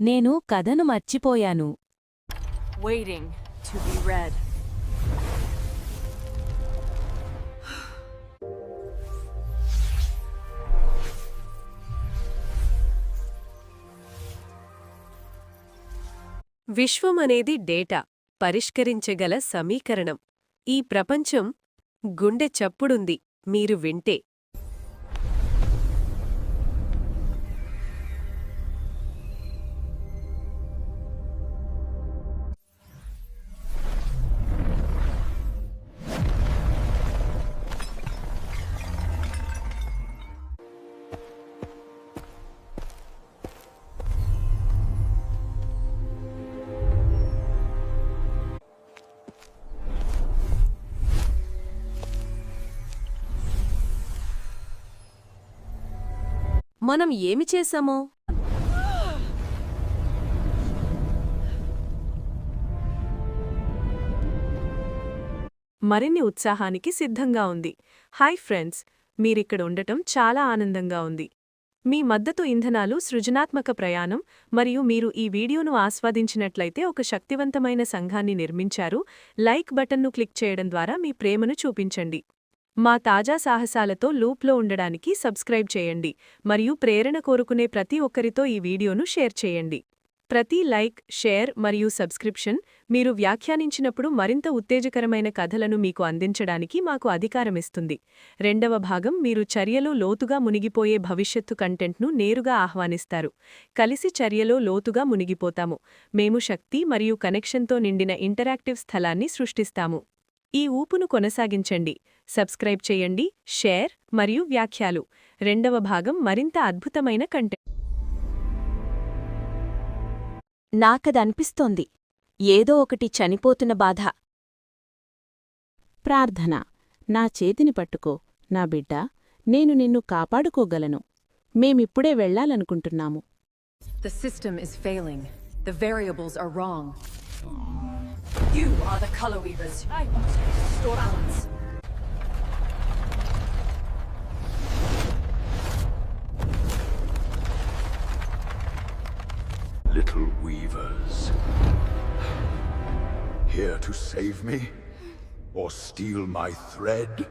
నేను కథను మర్చిపోయాను. Waiting to be read. విశ్వం అనేది డేటా పరిష్కరించగల సమీకరణం. ఈ ప్రపంచం గుండె చప్పుడుంది మీరు వింటే. మనం ఏమి చేశామో? మరిన్ని ఉత్సాహానికి సిద్ధంగా ఉంది. హాయ్ ఫ్రెండ్స్ మీరిక్కడ ఉండటం చాలా ఆనందంగా ఉంది. మీ మద్దతు ఇంధనాలు సృజనాత్మక ప్రయాణం మరియు మీరు ఈ వీడియోను ఆస్వాదించినట్లయితే ఒక శక్తివంతమైన సంఘాన్ని నిర్మించారు. లైక్ బటన్ను క్లిక్ చేయడం ద్వారా మీ ప్రేమను చూపించండి. మా తాజా సాహసాలతో లూప్లో ఉండడానికి సబ్స్క్రైబ్ చేయండి మరియు ప్రేరణ కోరుకునే ప్రతి ఒక్కరితో ఈ వీడియోను షేర్ చేయండి. ప్రతి లైక్ షేర్ మరియు సబ్స్క్రిప్షన్ మీరు వ్యాఖ్యానించినప్పుడు మరింత ఉత్తేజకరమైన కథలను మీకు అందించడానికి మాకు అధికారమిస్తుంది. రెండవ భాగం మీరు చర్యలో లోతుగా మునిగిపోయే భవిష్యత్తు కంటెంట్ను నేరుగా ఆహ్వానిస్తారు. కలిసి చర్యలో లోతుగా మునిగిపోతాము. మేము శక్తి మరియు కనెక్షన్తో నిండిన ఇంటరాక్టివ్ స్థలాన్ని సృష్టిస్తాము. ఈ ఊపును కొనసాగించండి. సబ్స్క్రైబ్ చేయండి షేర్ మరియు వ్యాఖ్యాలు. రెండవ భాగం మరింత అద్భుతమైన కంటెంట్ నాకదనిపిస్తోంది. ఏదో ఒకటి చనిపోతున్న బాధ. ప్రార్థన. నా చేతిని పట్టుకో. నా బిడ్డ నేను నిన్ను కాపాడుకోగలను. మేమిప్పుడే వెళ్ళాలనుకుంటున్నాము. The system is failing. The variables are wrong. You are the color weavers. I must restore balance. Little weavers. Here to save me? Or steal my thread?